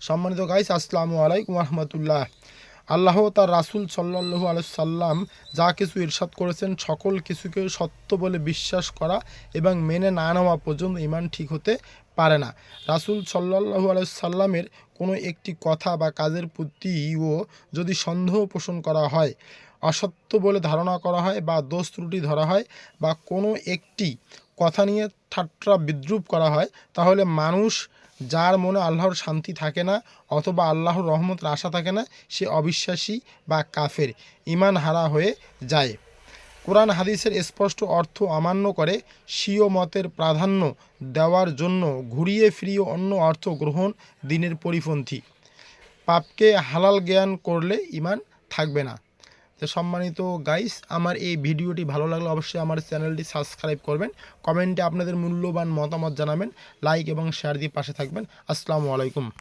সম্মানিত গাইস আসসালামু আলাইকুম রহমতুল্লাহ আল্লাহ তার রাসুল সাল্লাহু আলসাল্লাম যা কিছু ইরশাদ করেছেন, সকল কিছুকে সত্য বলে বিশ্বাস করা এবং মেনে না নেওয়া পর্যন্ত ইমান ঠিক হতে পারে না। রাসুল সাল্লাহু আলাইসাল্লামের কোনো একটি কথা বা কাজের প্রতিও যদি সন্দেহ পোষণ করা হয়, অসত্য বলে ধারণা করা হয় বা দোষ ত্রুটি ধরা হয় বা কোনো একটি কথা নিয়ে ঠাট্টা বিদ্রুপ করা হয়, তাহলে মানুষ যার মনে আল্লাহর শান্তি থাকে না অথবা আল্লাহর রহমতের আশা থাকে না, সে অবিশ্বাসী বা কাফের ইমান হারা হয়ে যায়। কোরআন হাদিসের স্পষ্ট অর্থ অমান্য করে, স্বীয় মতের প্রাধান্য দেওয়ার জন্য ঘুরিয়ে ফিরিয়ে অন্য অর্থ গ্রহণ দিনের পরিপন্থী। পাপকে হালাল জ্ঞান করলে ইমান থাকবে না। তো সম্মানিত গাইস আমার এই ভিডিওটি ভালো লাগলে অবশ্যই আমার চ্যানেলটি সাবস্ক্রাইব করবেন। কমেন্টে আপনাদের মূল্যবান মতামত জানাবেন। লাইক এবং শেয়ার দিয়ে পাশে থাকবেন। আসসালামু আলাইকুম।